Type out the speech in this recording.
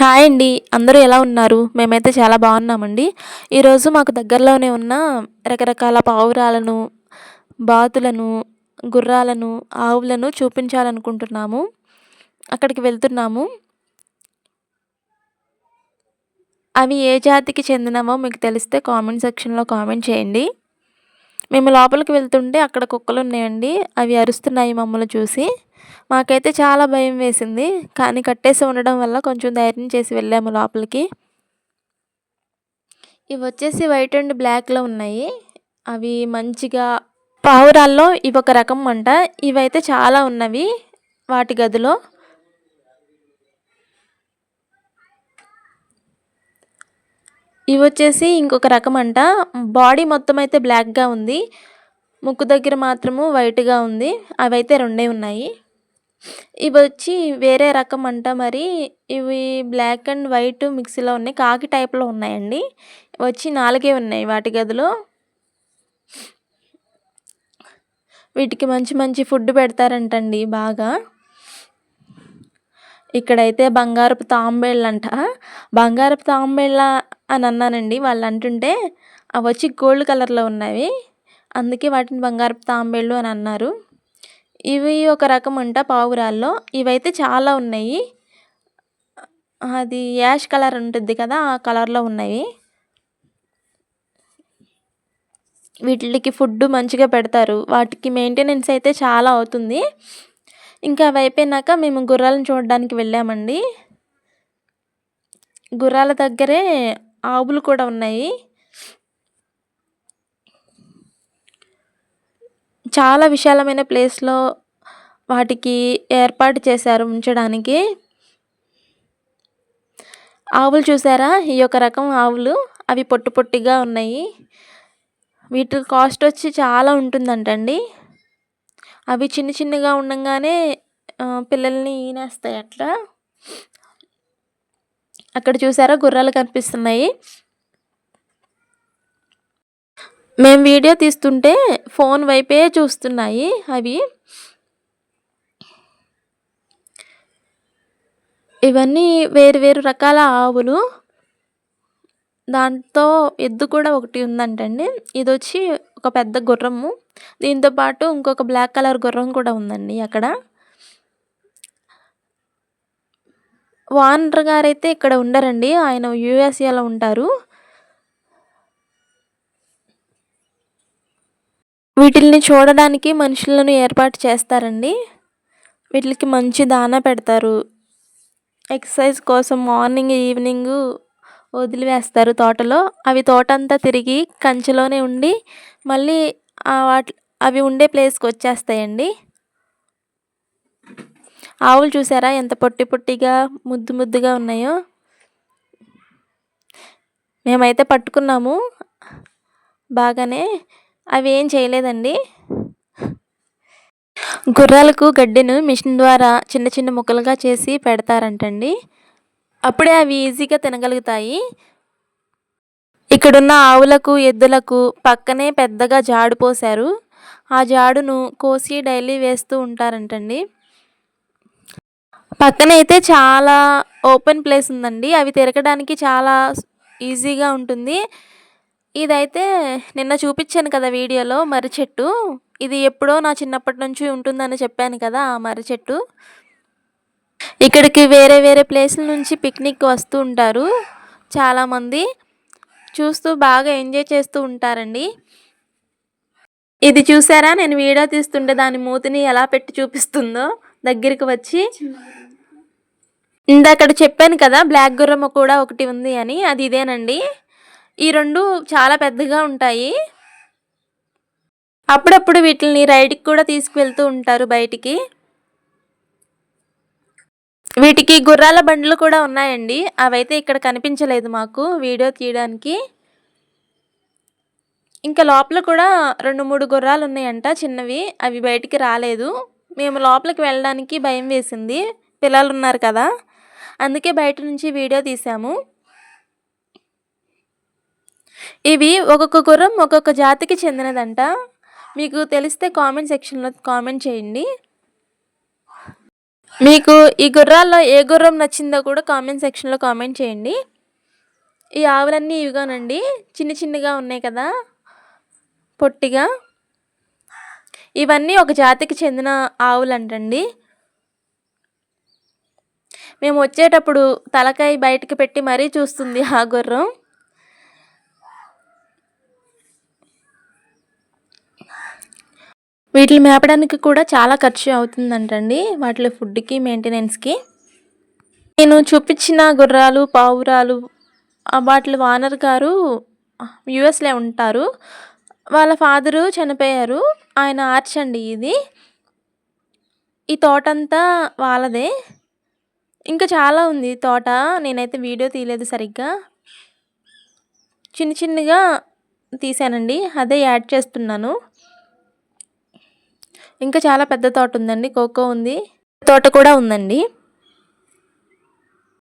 Hi అండి. అందరూ ఎలా ఉన్నారు? మేమైతే చాలా బాగున్నామండి. ఈరోజు మాకు దగ్గరలోనే ఉన్న రకరకాల పావురాలను బాతులను గుర్రాలను ఆవులను చూపించాలనుకుంటున్నాము. అక్కడికి వెళ్తున్నాము. అవి ఏ జాతికి చెందినవో మీకు తెలిస్తే కామెంట్ సెక్షన్లో కామెంట్ చేయండి. మేము లోపలికి వెళ్తుంటే అక్కడ కుక్కలు ఉన్నాయండి. అవి అరుస్తున్నాయి మమ్మల్ని చూసి. మాకైతే చాలా భయం వేసింది. కానీ కట్టేసి ఉండడం వల్ల కొంచెం ధైర్యం చేసి వెళ్ళాము లోపలికి. ఇవి వచ్చేసి వైట్ అండ్ బ్లాక్లో ఉన్నాయి. అవి మంచిగా పావురాల్లో ఇవి ఒక రకం అంట. ఇవైతే చాలా ఉన్నవి వాటి గదిలో. ఇవి వచ్చేసి ఇంకొక రకం అంట. బాడీ మొత్తం అయితే బ్లాక్గా ఉంది. ముక్కు దగ్గర మాత్రము వైట్గా ఉంది. అవైతే రెండే ఉన్నాయి. ఇవి వచ్చి వేరే రకం అంట మరి. ఇవి బ్లాక్ అండ్ వైట్ మిక్సీలో ఉన్నాయి. కాకి టైప్లో ఉన్నాయండి. వచ్చి నాలుగే ఉన్నాయి వాటి గదిలో. వీటికి మంచి మంచి ఫుడ్ పెడతారంటండి బాగా. ఇక్కడైతే బంగారపు తాంబేళ్ళంట బంగారపు తాంబేళ్ళ అని అన్నానండి. వాళ్ళు అంటుంటే అవి వచ్చి గోల్డ్ కలర్లో ఉన్నవి. అందుకే వాటిని బంగారపు తాంబేళ్ళు అని అన్నారు. ఇవి ఒక రకం అంట పావురాల్లో. ఇవైతే చాలా ఉన్నాయి. అది యాష్ కలర్ ఉంటుంది కదా ఆ కలర్లో ఉన్నాయి వీటికి ఫుడ్ మంచిగా పెడతారు. వాటికి మెయింటెనెన్స్ అయితే చాలా అవుతుంది. ఇంకా అవి అయిపోయినాక మేము గుర్రాలను చూడడానికి వెళ్ళామండి. గుర్రాల దగ్గరే ఆవులు కూడా ఉన్నాయి. చాలా విశాలమైన ప్లేస్లో వాటికి ఏర్పాటు చేశారు ఉంచడానికి. ఆవులు చూసారా? ఈ యొక్క రకం ఆవులు. అవి పొట్టు పొట్టిగా ఉన్నాయి. వీటి కాస్ట్ వచ్చి చాలా ఉంటుందంటండి. అవి చిన్న చిన్నగా ఉండగానే పిల్లల్ని ఈనేస్తాయి అట్లా అక్కడ చూసారా? గుర్రాలు కనిపిస్తున్నాయి. మేము వీడియో తీస్తుంటే ఫోన్ వైపే చూస్తున్నాయి అవి. ఇవన్నీ వేరు వేరు రకాల ఆవులు. దాంతో ఎద్దు కూడా ఒకటి ఉందంటండి. ఇది వచ్చి ఒక పెద్ద గుర్రము. దీంతో పాటు ఇంకొక బ్లాక్ కలర్ గుర్రం కూడా ఉందండి అక్కడ. ఓనర్ గారైతే ఇక్కడ ఉండరండి. ఆయన యూఎస్ఏలో ఉంటారు. వీటిల్ని చూడడానికి మనుషులను ఏర్పాటు చేస్తారండి. వీటికి మంచి దానా పెడతారు. ఎక్సర్సైజ్ కోసం మార్నింగ్ ఈవినింగ్ వదిలివేస్తారు తోటలో. అవి తోట అంతా తిరిగి కంచెలోనే ఉండి మళ్ళీ వాటి అవి ఉండే ప్లేస్కి వచ్చేస్తాయండి. ఆవులు చూసారా ఎంత పొట్టి పొట్టిగా ముద్దు ముద్దుగా ఉన్నాయో? మేమైతే పట్టుకున్నాము. బాగానే అవి ఏం చేయలేదండి. గుర్రాలకు గడ్డిను మిషన్ ద్వారా చిన్న చిన్న ముక్కలుగా చేసి పెడతారంటండి. అప్పుడే అవి ఈజీగా తినగలుగుతాయి. ఇక్కడున్న ఆవులకు ఎద్దులకు పక్కనే పెద్దగా జాడు పోశారు. ఆ జాడును కోసి డైలీ వేస్తూ ఉంటారంటండి. పక్కన అయితే చాలా ఓపెన్ ప్లేస్ ఉందండి. అవి తిరగడానికి చాలా ఈజీగా ఉంటుంది. ఇదైతే నిన్న చూపించాను కదా వీడియోలో మర్రి చెట్టు. ఇది ఎప్పుడో నా చిన్నప్పటి నుంచి ఉంటుందని చెప్పాను కదా ఆ మర్రి చెట్టు. ఇక్కడికి వేరే వేరే ప్లేస్ల నుంచి పిక్నిక్ వస్తూ ఉంటారు చాలామంది. చూస్తూ బాగా ఎంజాయ్ చేస్తూ ఉంటారండి. ఇది చూసారా? నేను వీడియో తీస్తుంటే దాని మూతిని ఎలా పెట్టి చూపిస్తుందో దగ్గరికి వచ్చి. ఇందాకడ చెప్పాను కదా బ్లాక్ గుర్రమ్మ కూడా ఒకటి ఉంది అని. అది ఇదేనండి. ఈ రెండు చాలా పెద్దగా ఉంటాయి. అప్పుడప్పుడు వీటిని రైడ్కి కూడా తీసుకువెళ్తూ ఉంటారు బయటికి. వీటికి గుర్రాల బండ్లు కూడా ఉన్నాయండి. అవైతే ఇక్కడ కనిపించలేదు మాకు వీడియో తీయడానికి. ఇంకా లోపల కూడా రెండు మూడు గుర్రాలు ఉన్నాయంట చిన్నవి. అవి బయటికి రాలేదు. మేము లోపలికి వెళ్ళడానికి భయం వేసింది. పిల్లలు ఉన్నారు కదా. అందుకే బయట నుంచి వీడియో తీసాము. ఇవి ఒక్కొక్క గుర్రం ఒక్కొక్క జాతికి చెందినదంట. మీకు తెలిస్తే కామెంట్ సెక్షన్లో కామెంట్ చేయండి. మీకు ఈ గుర్రాల్లో ఏ గుర్రం నచ్చిందో కూడా కామెంట్ సెక్షన్లో కామెంట్ చేయండి. ఈ ఆవులన్నీ ఇవిగానండి. చిన్న చిన్నగా ఉన్నాయి కదా. పొట్టిగా. ఇవన్నీ ఒక జాతికి చెందిన ఆవులంటండి. మేము వచ్చేటప్పుడు తలకాయ బయటకు పెట్టి మరీ చూస్తుంది ఆ గుర్రం. వీటిని మేపడానికి కూడా చాలా ఖర్చు అవుతుందంటండి వాటి ఫుడ్కి మెయింటెనెన్స్కి నేను చూపించిన గుర్రాలు పావురాలు వాటి వానర్ గారు యుఎస్లో ఉంటారు. వాళ్ళ ఫాదరు చనిపోయారు. ఆయన ఆర్చ్ అండి ఇది. ఈ తోట అంతా వాళ్ళదే. ఇంకా చాలా ఉంది తోట. నేనైతే వీడియో తీయలేదు సరిగ్గా. చిన్న చిన్నగా తీసానండి అదే యాడ్ చేస్తున్నాను. ఇంకా చాలా పెద్ద తోట ఉందండి. కోకో ఉంది. తోట కూడా ఉందండి.